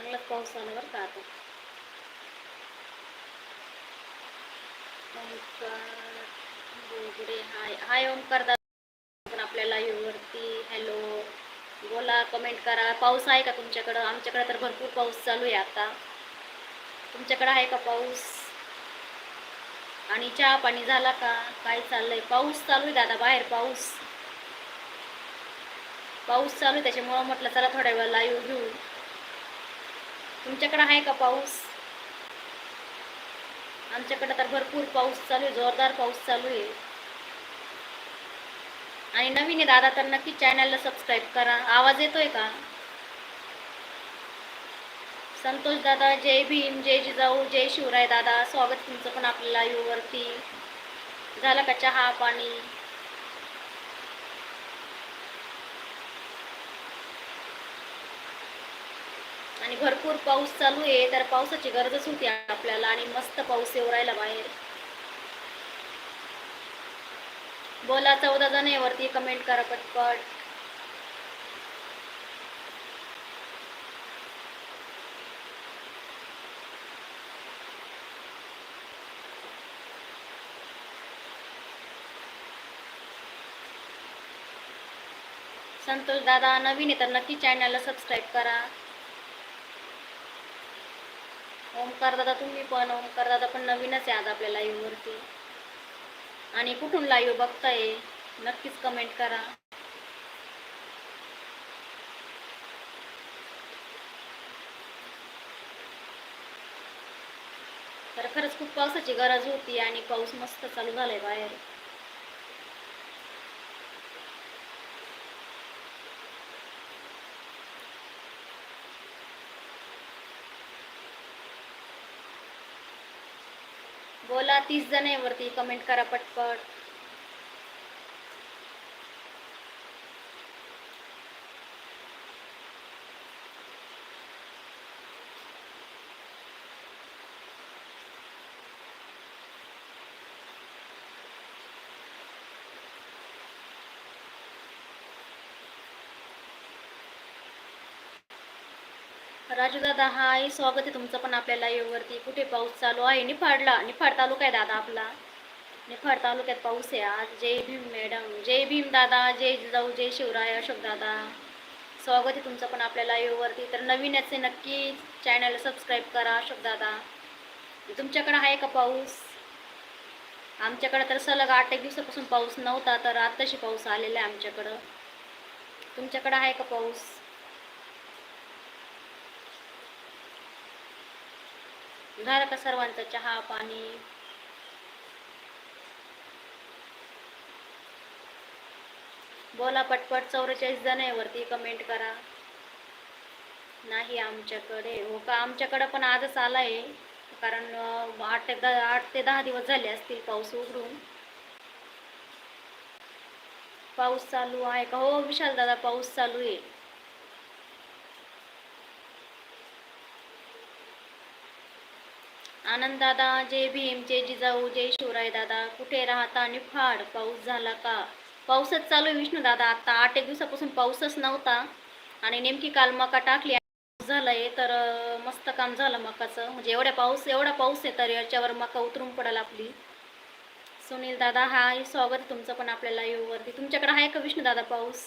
चांगलाच पाऊस आला बरं का आता ओंकार हाय हाय ओंकार दादा पण आपल्या हॅलो बोला कमेंट करा. पाऊस आहे का तुमच्याकडं? आमच्याकडे तर भरपूर पाऊस चालू आहे आता. तुमच्याकडे आहे का पाऊस? आणि चहा पाणी झाला का? काय चाललंय? पाऊस चालू आहे दादा बाहेर पाऊस. पाऊस चालू आहे त्याच्यामुळं म्हटलं चला थोड्या वेळ लाईव्ह घेऊ. तुमच्याकडं आहे का पाऊस? आमच्याकडे तर भरपूर पाऊस चालू आहे जोरदार पाऊस चालू आहे. आणि नवीन आहे दादा तर नक्की चॅनलला सबस्क्राईब करा. आवाज येतोय का? संतोष दादा जय भीम जय जिजाऊ जय शिवराय दादा. स्वागत तुमचं पण आपल्याला लाईव्ह वरती. झालं का चहा पाणी? आणि भरपूर पाऊस चालू आहे तर पावसाची गरजच होती आपल्याला आणि मस्त पाऊस येऊ राहिला बाहेर. बोला चौदा जण आहे वरती कमेंट करा पटपट. संतोष दादा नवीन आहे तर नक्की चॅनलला सबस्क्राईब करा. ओमकार दादा तुम्ही पण. ओमकार दादा पण नवीनच आहे आज आपल्या लाईव्ह वरती. आणि कुठून लाईव्ह बघताय? नक्कीच कमेंट करा. तर खरंच खूप पावसाची गरज होती आणि पाऊस मस्त चालू झालाय बाहेर. बोला तीस जण आहे वरती कमेंट करा पटपट. राजू दादा हाय स्वागत आहे तुमचं पण आपल्या live कुठे पाऊस चालू आहे? निफाडला निफाड तालुका आहे दादा आपला. निफाड तालुक्यात पाऊस आहे आज. जय भीम मॅडम जय भीम दादा. जय जिजाऊ जय शिवराय अशोक दादा. स्वागत आहे तुमचं पण आपल्या live तर नवीन याचे नक्की चॅनल सबस्क्राईब करा अशोक दादा. तुमच्याकडे आहे का पाऊस? आमच्याकडे तर सलग आठ एक दिवसापासून पाऊस नव्हता तर आत्ताशी पाऊस आलेला आहे आमच्याकडं. तुमच्याकडं आहे का पाऊस? झालं का सर्वांचा चहा पाणी. बोला पटपट चौवेचाळीस जण आहे वरती कमेंट करा. नाही आमच्याकडे. हो का? आमच्याकडं पण आजच आला आहे कारण आठ ते दहा आठ ते दहा दिवस झाले असतील पाऊस उघडून. पाऊस चालू आहे का? हो विशाल दादा पाऊस चालू आहे. आनंद दादा जय भीम जय जिजाऊ जय शिवराय दादा. कुठे राहता? निफाड. पाऊस झाला का? पाऊसच चालू आहे विष्णू दादा. आता आठ एक दिवसापासून पाऊसच नव्हता. आणि नेमकी काल मका टाकली आणि पाऊस झालाय तर मस्त काम झालं मकाचं. म्हणजे एवढ्या पाऊस एवढा पाऊस आहे तर याच्यावर मका उतरून पडेल आपली. सुनील दादा हाय. स्वागत आहे तुमचं पण आपल्याला येऊवरती तुमच्याकडे आहे का विष्णू दादा पाऊस?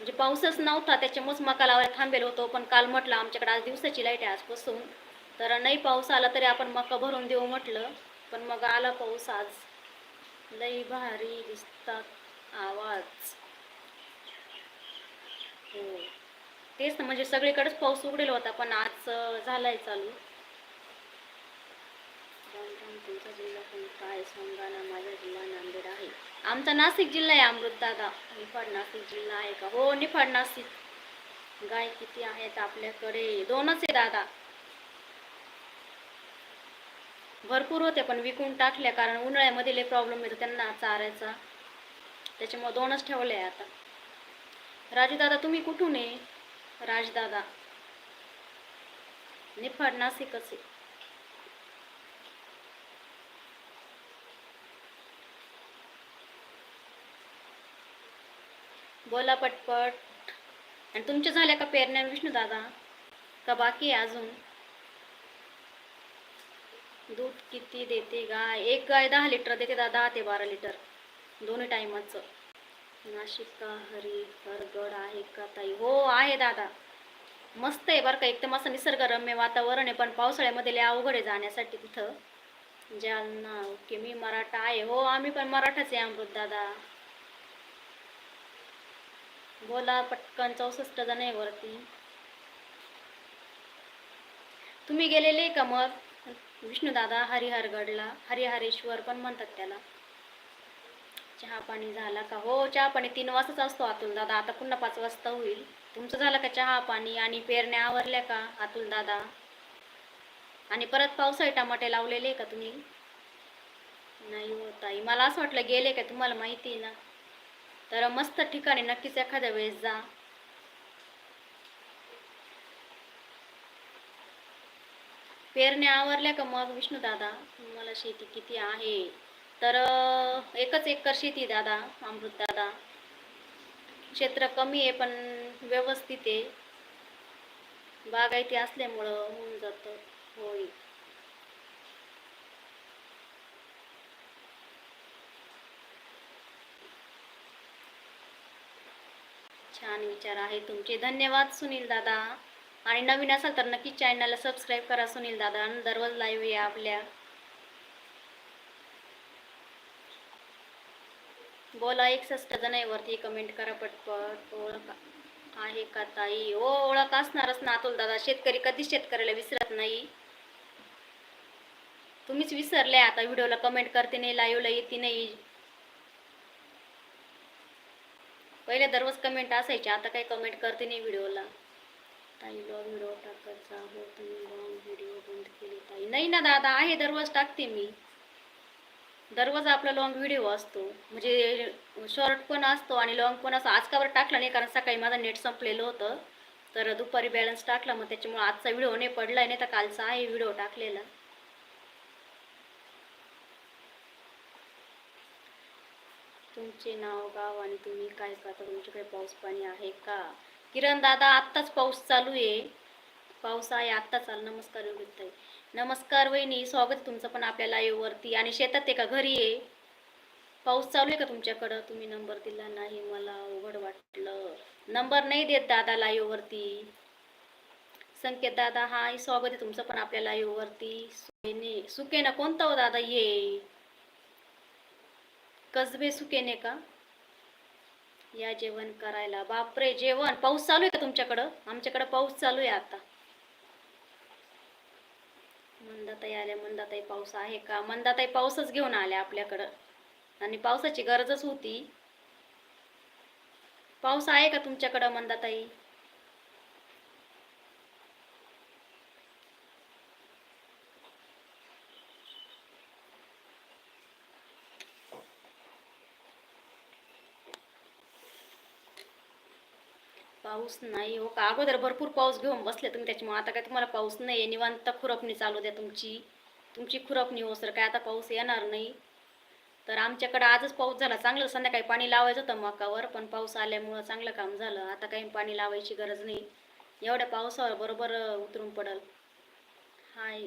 म्हणजे पाऊसच नव्हता त्याच्यामुळेच मका लावायला थांबेल होतो. पण काल म्हटलं आमच्याकडे आज दिवसाची लाइट आहे आजपासून. तर नाही पाऊस आला तरी आपण मका भरून देऊ म्हटलं पण मग आला पाऊस आज. लई भारी दिसतात आवाज. हो. तेच ना म्हणजे सगळीकडेच पाऊस उघडेल होता पण आज झालाय चालू. तुमचा जिल्हा कोणता आहे सांगा ना माझा जिल्हा नांदेड आहे. आमचा नाशिक जिल्हा आहे अमृत दादा. निफाड नाशिक जिल्हा आहे का? हो निफाड नाशिक. गाय किती आहेत आपल्याकडे? दोनच आहे दादा. भरपूर होते पण विकून टाकल्या कारण उन्हाळ्यामध्ये लय प्रॉब्लेम येतो त्यांना चारायचा. त्याच्यामुळे दोनच ठेवले आहे आता. राजूदादा तुम्ही कुठून आहे? राजदादा. निफाड नाशिकच आहे. बोला पटपट. आणि तुमच्या झाल्या का पेरण्या विष्णू दादा का बाकी आहे अजून? दूध किती देते गाय? एक गाय दहा लिटर देते दादा दहा ते बारा लिटर. दोन्ही टायमाचं नाशिक का हरी हरगड आहे का ताई? हो आहे दादा. मस्त आहे बरं का एकदम असं निसर्गरम्य वातावरण आहे पण पावसाळ्यामध्ये लय अवघड आहे जाण्यासाठी तिथं. जालना ओके मी मराठा आहे. हो आम्ही पण मराठाच आहे अमृत दादा. बोला पटकन चौसष्ट जण आहे वरती. तुम्ही गेलेले का मग? विष्णूदादा हरिहरगडला हरिहरेश्वर पण म्हणतात त्याला. चहा पाणी झाला का? हो चहा पाणी तीन वाजताच असतो अतुल दादा. आता पुन्हा पाच वाजता होईल. तुमचं झालं का चहा पाणी? आणि पेरण्या आवरल्या का अतुल दादा? आणि परत पावसाळी टमाटे लावलेले का तुम्ही? नाही हो ताई. मला असं वाटलं गेले का? तुम्हाला माहिती आहे ना. तर मस्त ठिकाणी नक्कीच एखाद्या वेळेस जा. पेरण्या आवरल्या का मग विष्णू दादा? मला शेती किती आहे? तर एकच एकर शेती दादा अमृत दादा. क्षेत्र कमी आहे पण व्यवस्थित आहे. बागायती असल्यामुळं होऊन जातं. होय. छान विचार आहे तुमचे. धन्यवाद सुनील दादा. आणि नवीन असाल तर नक्कीच चॅनलला सबस्क्राईब करा सुनील दादा. आणि दररोज लाईव्ह या आपल्या. बोला एकसष्ट जण आहे वरती. कमेंट करा पटपट. ओळख आहे का ताई? ओ ओळख असणारच ना अतुल दादा. शेतकरी कधीच शेतकऱ्याला विसरत नाही. तुम्हीच विसरले आता. व्हिडिओला कमेंट करते नाही लाईव्हला येते नाही. पहिले दररोज कमेंट असायचे. आता काही कमेंट करते नाही व्हिडिओला. ताई लॉग व्हिडिओ टाकायचा हो तुम्ही लॉंग व्हिडिओ बंद केले ताई. नाही ना दादा आहे दररोज टाकते मी. दररोज आपला लॉंग व्हिडिओ असतो. म्हणजे शॉर्ट पण असतो आणि लॉंग पण असतो. आज कावर टाकला नाही? कारण सकाळी माझं नेट संपलेलं होतं. तर दुपारी बॅलन्स टाकला मग त्याच्यामुळे आजचा व्हिडिओ नाही पडलाय नाही तर कालचा आहे व्हिडिओ टाकलेला. तुमचे नाव गाव आणि तुम्ही काय करता? तुमच्याकडे पाऊस पाणी आहे का? किरण दादा आत्ताच पाऊस चालू आहे. पाऊस आहे आत्ता चालू. नमस्कार योगिताई नमस्कार वहिनी स्वागत तुमचं पण आपल्या वरती. आणि शेतात आहे का? घरी आहे. पाऊस चालू आहे का तुमच्याकडं? तुम्ही नंबर दिला नाही मला अवघड वाटलं. नंबर नाही देत दादा live वरती. संकेत दादा हाय स्वागत आहे तुमचं पण आपल्या live वरती. सुकेने सुकेना कोणता हो दादा? ये. कसबे सुकेने का? या जेवण करायला. बापरे जेवण. पाऊस चालू आहे का तुमच्याकडं? आमच्याकडं पाऊस चालू आहे आता. मंदाताई आल्या मंदाताई पाऊस आहे का? मंदाताई पाऊसच घेऊन आल्या आपल्याकडं. आणि पावसाची गरजच होती. पाऊस आहे का तुमच्याकडं मंदाताई? पाऊस नाही हो का? अगोदर भरपूर पाऊस घेऊन बसले तुम्ही त्याच्यामुळे. आता काय तुम्हाला पाऊस नाही आहे निवांत खुरपणी चालू द्या तुमची. तुमची खुरपणी हो सर काय आता पाऊस येणार नाही. तर आमच्याकडं आजच पाऊस झाला. चांगलं संध्याकाळी पाणी लावायचं होतं मकावर पण पाऊस आल्यामुळं चांगलं काम झालं. आता काही पाणी लावायची गरज नाही. एवढ्या पावसावर बरोबर उतरून पडल. हाय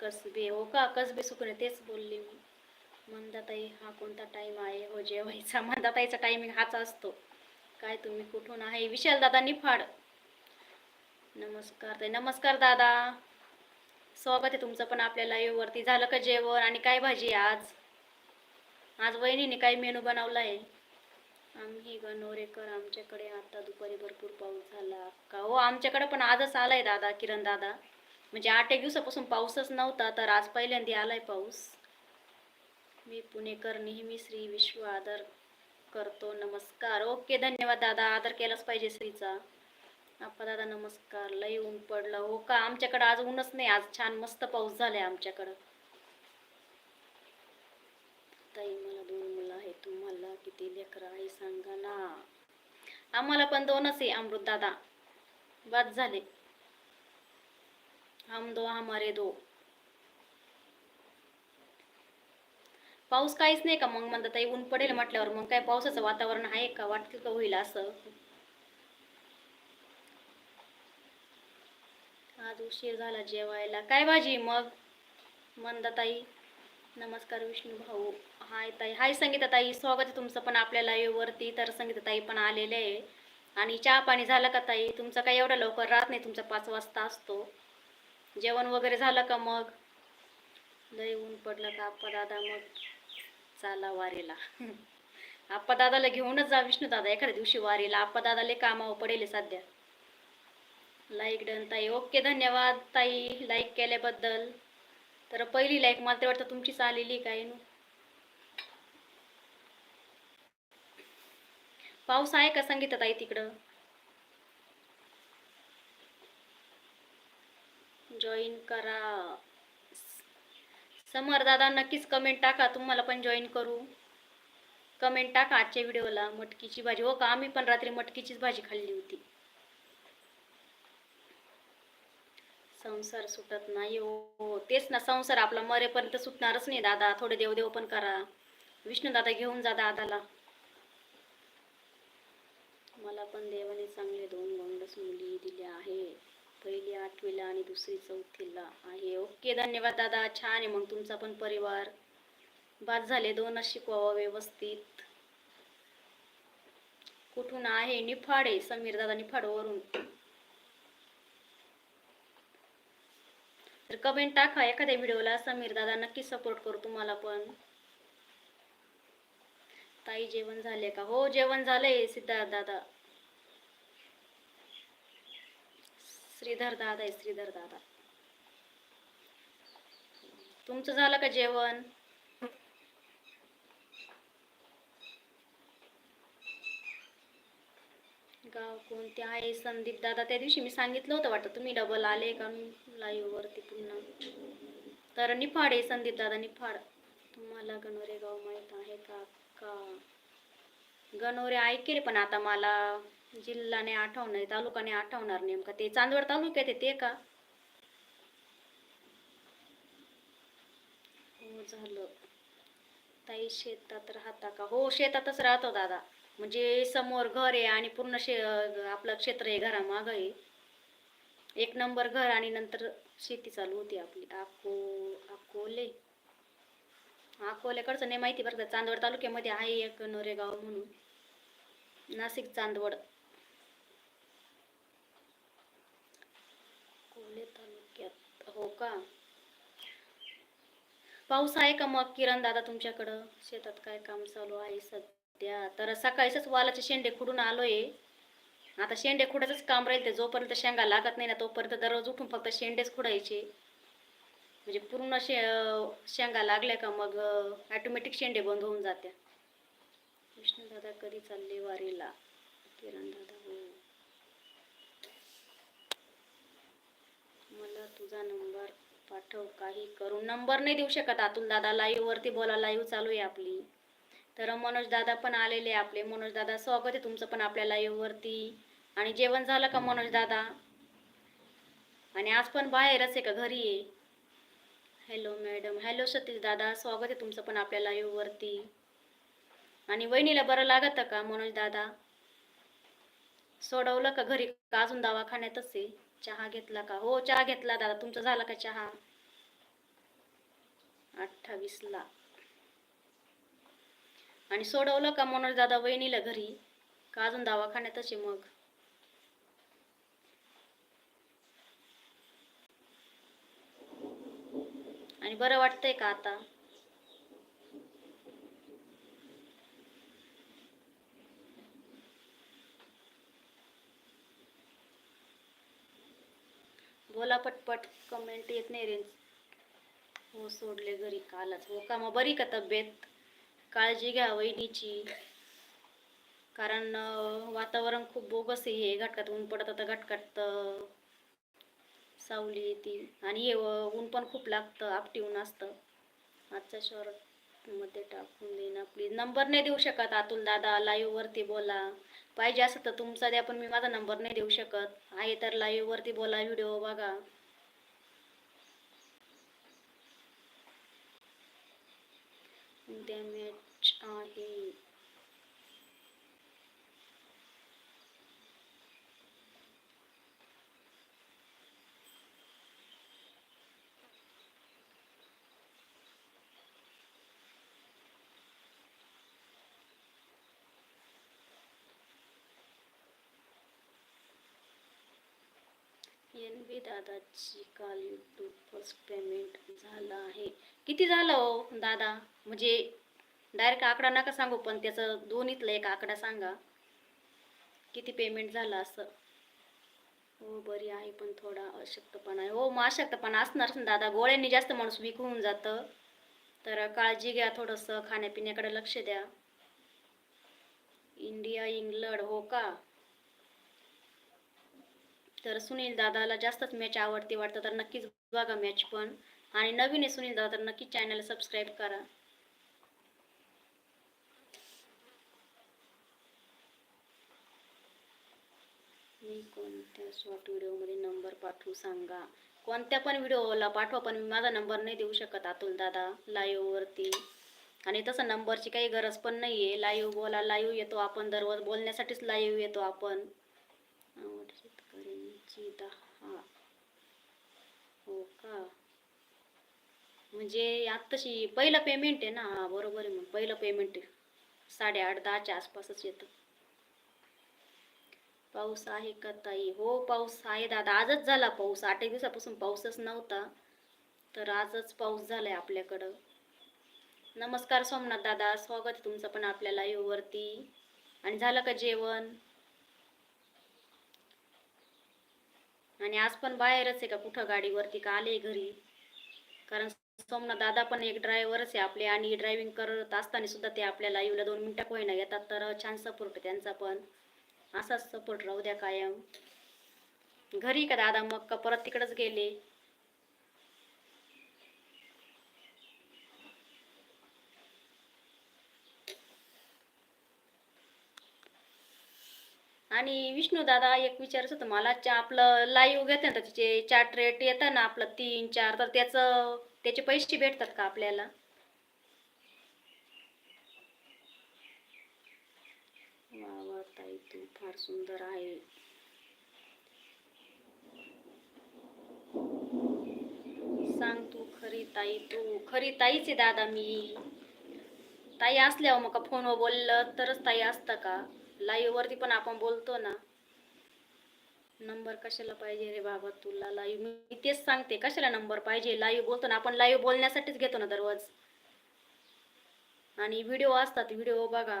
कसबे हो का? कसबे सुकणे तेच बोलले मी. मंदाताई हा कोणता टाईम आहे? हो जेवायचा. मंदाताईचा टायमिंग हाच असतो. काय तुम्ही कुठून आहे? विशाल दादा निफाड. नमस्कार ताई. नमस्कार दादा. स्वागत आहे तुमचं पण आपल्या live वरती. झालं का जेवण आणि काय भाजी आहे आज? आज वहिनीने काय मेनू बनवला आहे? आम्ही गणोरेकर आमच्याकडे आता दुपारी भरपूर पाऊस झाला. का हो आमच्याकडे पण आजच आलाय दादा किरण दादा. म्हणजे आठ एक दिवसापासून पाऊसच नव्हता तर आज पहिल्यांदा आलाय पाऊस. मी पुणेकर नेहमी श्री विश्व आदर करतो. नमस्कार. ओके धन्यवाद दादा. आदर केलाच पाहिजे स्त्रीचा. आपा दादा नमस्कार. लई ऊन पडलं. हो का? आमच्याकडं आज ऊनच नाही. आज छान मस्त पाऊस झालाय आमच्याकडं. ताई मला दोन मुलं आहे तुम्हाला किती लेकरं आहे सांगा ना. आम्हाला पण दोनच आहे अमृत दादा. बाद झाले. हम दो हमारे दो. पाऊस काहीच नाही का? मग म्हणतात ऊन पडेल म्हटल्यावर मग काय पावसाचं वातावरण आहे का? वाटतं का होईल असं? आज उशीर झाला जेवायला. काय भाजी? मग मंदाताई नमस्कार विष्णू भाऊ. हाय ताई. हाय संगीता ताई स्वागत आहे तुमचं पण आपल्या वरती. तर संगीताताई पण आलेले आहे. आणि चहा पाणी झालं का ताई? तुमचं काय एवढं लवकर राहत नाही? तुमचा पाच वाजता असतो. जेवण वगैरे झालं का मग? लय ऊन पडलं का आप्पा दादा मग चाला वारीला. दादाला घेऊनच जा विष्णू दादा एखाद्या दिवशी वारीला. आप्पा दादाला कामावर पडेल सध्या. लाईक डन ताई. ओके धन्यवाद ताई. लाईक केल्याबद्दल. तर पहिली लाईक मला ते वाटतं तुमचीच आलेली काय नु? पाऊस आहे का सांगितलं ताई तिकडं? जॉईन करा. समर दादा नक्कीच कमेंट टाका. तुम्हाला पण जॉईन करू. कमेंट टाका आजच्या व्हिडिओला मटकीची भाजी. हो का? आम्ही पण रात्री मटकीचीच भाजी खाल्ली होती. संसार सुटत नाही हो. तेच ना संसार आपला मरेपर्यंत सुटणारच नाही दादा. थोडे देवदेव पण करा. विष्णू दादा घेऊन जा दादाला. मला पण देवाने चांगले दोन गोंडस मुली दिल्या आहे पहिली आठवीला आणि दुसरी चौथीला आहे. ओके धन्यवाद दादा. छान आहे मग तुमचा पण परिवार. बाद झाले दोनच शिकवावा व्यवस्थित. कुठून आहे? निफाडे समीर दादा निफाडवरून तर कमेंट टाका एखाद्या व्हिडिओला समीर दादा नक्की सपोर्ट करू तुम्हाला पण. ताई जेवण झाले का? हो जेवण झालंय सिद्धार्थ दादा. श्रीधर दादा आहे श्रीधर दादा. तुमचं झालं का जेवण? गाव कोणते आहे? संदीप दादा त्या दिवशी मी सांगितलं होतं वाटतं तुम्ही डबल आले का? लाईव्ह वरती पुन्हा. तर निफाड आहे संदीप दादा निफाड. तुम्हाला गणोरे गाव माहीत आहे का? का? गणोरे ऐकेल पण आता मला. जिल्हाने आठवणार तालुकाने आठवणार नेमका. ते चांदवड तालुक्यात आहे ते का? हो झालं. ताई शेतात राहता का? हो शेतातच राहतो दादा. म्हणजे समोर घर आहे आणि पूर्ण शे आपलं क्षेत्र आहे घरामागं आहे. एक नंबर घर आणि नंतर शेती चालू होती आपली. अको अकोले. अकोल्याकडचं नाही माहिती बरं का चांदवड तालुक्यामध्ये आहे एक नोरेगाव म्हणून. नाशिक चांदवड. अकोले तालुक्यात. हो का? पाऊस आहे का मग किरण दादा तुमच्याकडं? शेतात काय काम चालू आहे सध्या? तर सकाळीच वालाचे शेंडे खुडून आलोय. आता शेंडे खुडायचंच काम राहील ते जोपर्यंत शेंगा लागत नाही ना तोपर्यंत दररोज उठून फक्त शेंडेच खुडायचे. म्हणजे पूर्ण शे शेंगा लागल्या का मग ॲटोमॅटिक शेंडे बंद होऊन जात्या. विष्णू दादा कधी चालले वारीला? किरण दादा हो मला तुझा नंबर पाठव काही करू. नंबर नाही देऊ शकत अतुल दादा. लाईव्ह वरती बोला लाईव्ह चालू आहे आपली. तर मनोज दादा पण आलेले आपले. मनोज दादा स्वागत आहे तुमचं पण आपल्या लाईव्ह वरती. आणि जेवण झालं का मनोज दादा? आणि आज पण बाहेरच आहे का? घरी आहे. हॅलो मॅडम हॅलो सतीश दादा. स्वागत आहे तुमचं पण आपल्या लाईव्ह वरती. आणि वहिनीला बरं लागतं का मनोज दादा? सोडवलं का घरी? का अजून दवाखान्यातच आहे? चहा घेतला का? हो चहा घेतला दादा. तुमचा झाला का चहा? अठ्ठावीसला. आणि सोडवलं का मनोज दादा वहिनीला घरी? का अजून दवाखान्यातच आहे मग? आणि बरं वाटतंय का आता? बोला पटपट कमेंट येत नाही रेंज हो सोडले घरी कालच. हो का? मग बरी का तब्येत? काळजी घ्या वहिनीची. कारण वातावरण खूप बोगस आहे हे. घटकात ऊन पडत आता घटकात. सावली येते. आणि हे ऊन पण खूप लागतं आपटी ऊन असतं. आजच्या शहरामध्ये मध्ये टाकून देईन प्लीज नंबर नाही देऊ शकत अतुल दादा. लाईव्हवरती बोला. पाहिजे असं तर तुमचा द्या पण मी माझा नंबर नाही देऊ शकत. आहे तर लाईव्हवरती बोला व्हिडिओ बघा. डॅमेज आहे. एन बी दादाची काल यूट्यूब फर्स्ट पेमेंट झालं आहे. किती झालं हो दादा? म्हणजे डायरेक्ट आकडा नका सांगू पण त्याचं दोन्हीतलं एक आकडा सांगा. किती पेमेंट झालं असं? हो बरी आहे पण थोडा अशक्तपणा आहे. हो मग अशक्तपणा असणारच ना दादा? गोळ्यांनी जास्त माणूस वीक होऊन जातं. तर काळजी घ्या थोडंसं खाण्यापिण्याकडे लक्ष द्या. इंडिया इंग्लंड हो का? तर सुनील दादाला जास्तच मॅच आवडते वाटतं तर नक्कीच बघा मॅच पण. आणि नवीन आहे सुनील दादा तर नक्कीच चॅनल सबस्क्राईब करा. मी कोणत्या शॉर्ट व्हिडिओमध्ये नंबर पाठवू सांगा? कोणत्या पण व्हिडिओला पाठवा पण मी माझा नंबर नाही देऊ शकत अतुल दादा लाईव्हवरती आणि तसं नंबरची काही गरज पण नाही आहे लाईव्ह बोला लाईव्ह येतो आपण दररोज बोलण्यासाठीच लाईव्ह येतो आपण. सीता हो. का? म्हणजे आत्ताशी पहिलं पेमेंट आहे ना हा बरोबर आहे मग. पहिलं पेमेंट आहे. साडेआठ दहाच्या आसपासच येतं. पाऊस आहे का ताई? हो पाऊस आहे दादा. आजच झाला पाऊस. आठ एक दिवसापासून पाऊसच नव्हता. तर आजच पाऊस झालाय आपल्याकडं. नमस्कार सोमनाथ दादा. स्वागत आहे तुमचं पण आपल्या live वरती आणि झालं का जेवण? आणि आज पण बाहेरच आहे का कुठं गाडीवरती का आले घरी? कारण सोमनाथ दादा पण एक ड्रायव्हरच आहे आपले आणि ड्रायव्हिंग करत असताना सुद्धा ते आपल्या लाईव्हला दोन मिनिटं होईना येतात तर छान सपोर्ट आहे त्यांचा पण. असाच सपोर्ट राहू द्या कायम. घरी का दादा मग? का परत तिकडंच गेले? आणि विष्णू दादा एक विचारायचं होतं मला चा- आपलं लाईव्ह घेते ना त्याचे चार्ट रेट येतं ना आपलं तीन चार तर त्याचं त्याचे पैसे भेटतात का आपल्याला? वा वा ताई तू फार सुंदर आहे. सांग तू खरी ताई तू खरी ताईच आहे दादा मी. ताई असल्यावर मग फोनवर बोललं तरच ताई असतं का? लाईव्ह वरती पण आपण बोलतो ना. नंबर कशाला पाहिजे रे बाबा तुला लाईव्ह? मी तेच सांगते कशाला नंबर पाहिजे? लाईव्ह बोलतो ना आपण लाईव्ह बोलण्यासाठीच घेतो ना दररोज. आणि व्हिडिओ असतात व्हिडिओ बघा.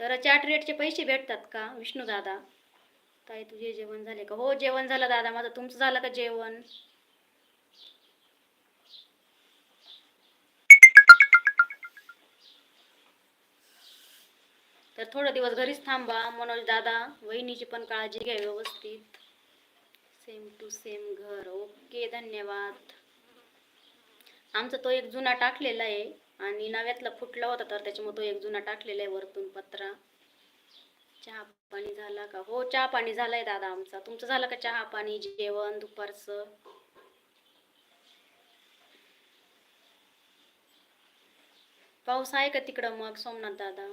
तर चार्ट रेटचे पैसे भेटतात का? विष्णू दादा. ताई तुझे जेवण झाले का? हो जेवण झालं दादा माझं तुमचं झालं का जेवण? तर थोडा दिवस घरीच थांबा. मनोज दादा वहिनीची पण काळजी घ्या व्यवस्थित. सेम टू सेम घर. ओके धन्यवाद. आमचा तो एक जुना टाकलेला आहे आणि नव्यातला फुटला होता तर त्याच्यामुळे तो एक जुना टाकलेला आहे वरतून पत्रा. चहा पाणी झाला का? हो चहा पाणी झालाय दादा आमचा. तुमचं झालं का चहा पाणी जेवण दुपारचं? पाऊस आहे का तिकडं मग सोमनाथ दादा?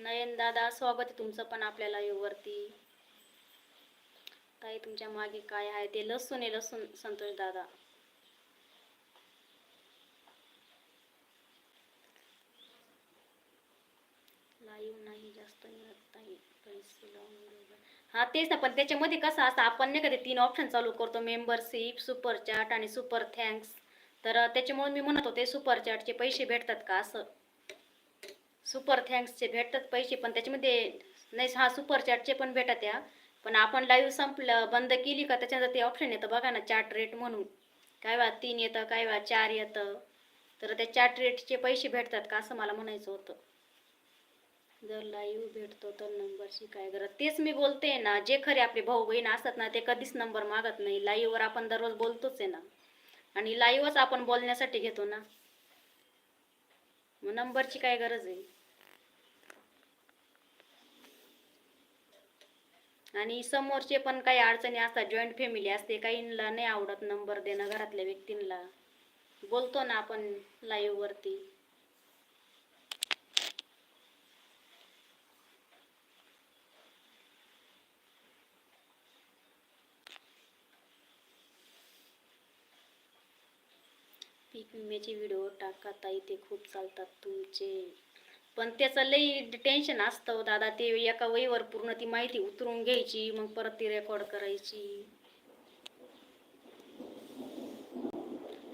नयन दादा स्वागत आहे तुमचं पण आपल्याला वरती. ताई तुमच्या मागे काय आहे ते लसूण आहे लसूण संतोष दादा. लाईव्ह नाही जास्त मिळत नाही पैसे लावून हा तेच ना पण त्याच्यामध्ये कसं असतं आपण नाही का ते तीन ऑप्शन चालू करतो मेंबरशिप सुपर चॅट आणि सुपर थँक्स तर त्याच्यामुळे मी म्हणत होते सुपर चॅटचे पैसे भेटतात का असं. सुपर थँक्सचे भेटतात पैसे पण त्याच्यामध्ये नाही हा सुपर चॅटचे पण भेटत या. पण आपण लाईव्ह संपलं बंद केली का त्याच्यानंतर ते ऑप्शन येतं बघा ना चार्ट रेट म्हणून. काय वा तीन येतं काय वा चार येतं. तर त्या चार्ट रेटचे पैसे भेटतात का असं मला म्हणायचं होतं. जर लाईव्ह भेटतो तर नंबरशी काय गरज? तेच मी बोलते ना जे खरे आपले भाऊ बहीण असतात ना ते कधीच नंबर मागत नाही. लाईव्हवर आपण दररोज बोलतोच आहे ना. आणि लाईव्हच आपण बोलण्यासाठी घेतो ना. मग नंबरची काय गरज आहे? आणि समोरचे पण काही अडचणी असतात जॉईंट फॅमिली असते काहींना नाही आवडत नंबर देणं घरातल्या व्यक्तींना. बोलतो ना आपण लाईव्ह विम्याचे व्हिडिओ टाका ताई ते खूप चालतात तुमचे. पण त्याचं लई टेन्शन असतं हो दादा ते एका वहीवर पूर्ण ती माहिती उतरून घ्यायची मग परत ती रेकॉर्ड करायची.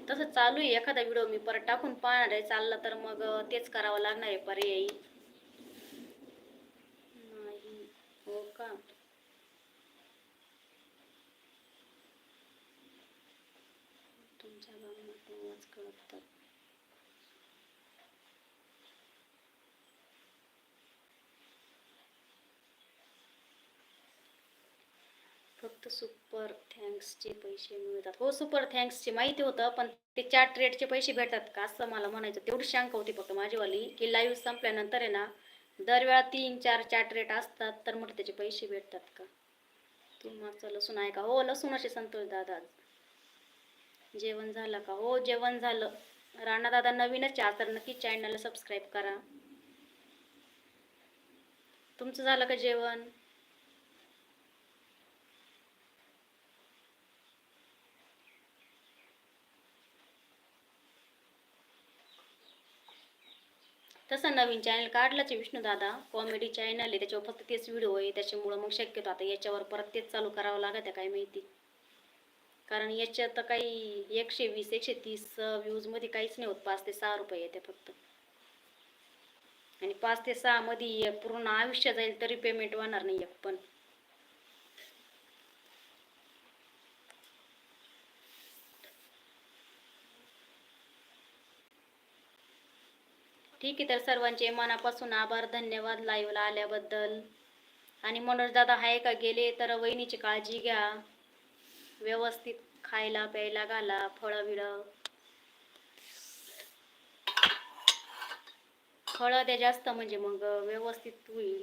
तसं चालू आहे एखादा व्हिडिओ मी परत टाकून पाहणार आहे चालला तर मग तेच करावं लागणार आहे पर्यायी नाही हो का तुमच्या भावना तेव्हाच कळतात फक्त सुपर थँक्सचे पैसे मिळतात. हो सुपर थँक्सचे माहिती होतं पण ते चार्ट रेटचे पैसे भेटतात का? असं मला म्हणायचं. तेवढी शंका होती फक्त माझीवाली की लाईव्ह संपल्यानंतर आहे ना दरवेळा तीन चार चार्ट रेट असतात तर मग त्याचे पैसे भेटतात का? तुम्हाला लसूण आहे का? हो लसूणाचे संतोष दादा. जेवण झालं का? हो जेवण झालं. राणा दादा नवीनच आहे तर नक्की चॅनलला सबस्क्राईब करा. तुमचं झालं का जेवण? तसं नवीन चॅनल काढलंच आहे विष्णूदादा कॉमेडी चॅनल आहे त्याच्यावर फक्त तेच व्हिडिओ आहे. त्याच्यामुळं मग शक्यतो आता याच्यावर परत तेच चालू करावं लागत आहे काय माहिती. कारण याच्यात तर काही एकशे वीस एकशे तीस व्ह्यूजमध्ये काहीच नाही होत. पाच ते सहा रुपये येते फक्त. आणि पाच ते सहामध्ये पूर्ण आयुष्य जाईल तरी पेमेंट होणार नाही एक पण. ठीक आहे तर सर्वांचे मनापासून आभार धन्यवाद लाईव्हला आल्याबद्दल. आणि मनोजदादा आहे का? गेले तर वहिनीची काळजी घ्या. व्यवस्थित खायला प्यायला घाला फळं बिळं फळं द्या जास्त म्हणजे मग व्यवस्थित होईल.